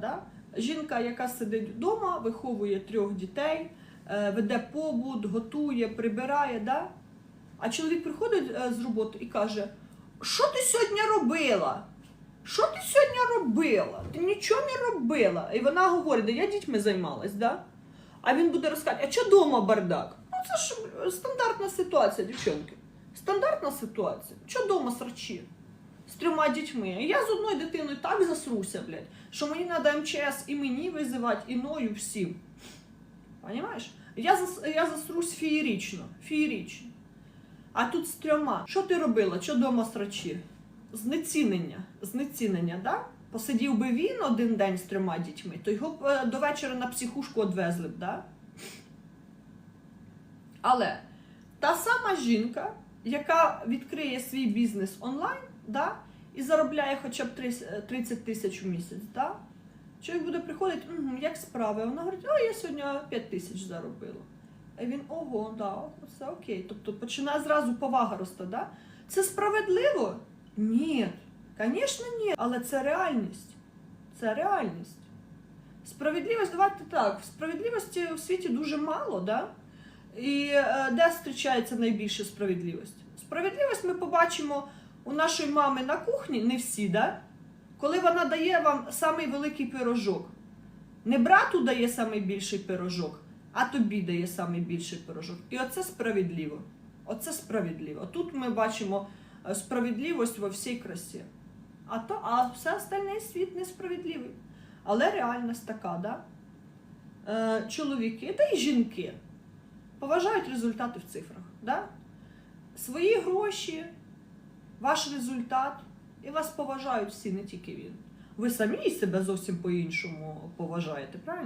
Да? Жінка, яка сидить вдома, виховує трьох дітей, е, веде побут, готує, прибирає. Да? А чоловік приходить е, з роботи і каже: Що ти сьогодні робила? Що ти сьогодні робила? Ти нічого не робила. І вона говорить, я дітьми займалась, да? А він буде розказати, а що вдома бардак? Ну це ж е, стандартна ситуація, дівчонки. Стандартна ситуація. Що вдома срачі? З трьома дітьми. Я з одною дитиною так засруся, блядь, що мені треба МЧС і мені визивати, і ною всім. Понимаєш? Я, зас, я засрусь феєрично. Феєрично. А тут з трьома. Що ти робила? Що дома срачі? Знецінення. Знецінення, да? Посидів би він один день з трьома дітьми, то його б е, до вечора на психушку одвезли б, да? Але та сама жінка, яка відкриє свій бізнес онлайн, да, і заробляє хоча б 30 30 тисяч в місяць, да, чоловік буде приходити, угу, як справи? Вона говорить, о, я сьогодні 5 тисяч заробила. А він ого, да, все окей. Тобто починає зразу повага рости, да? Це справедливо? Ні, звісно, ні, але це реальність. Це реальність. Справедливість, давайте так, справедливості в світі дуже мало, да? І е, де зустрічається найбільше справедливість? Справедливість ми побачимо у нашої мами на кухні, не всі, да? коли вона дає вам самий великий пирожок. Не брату дає самий більший пирожок, а тобі дає самий більший пирожок. І оце справедливо. Оце справедливо. Тут ми бачимо е, справедливість во всій красі. А, то, а все остальний світ несправедливий. Але реальність така, да? Е, чоловіки та й жінки поважають результати в цифрах. Да? Свої гроші, ваш результат, і вас поважають всі, не тільки він. Ви самі себе зовсім по-іншому поважаєте, правильно?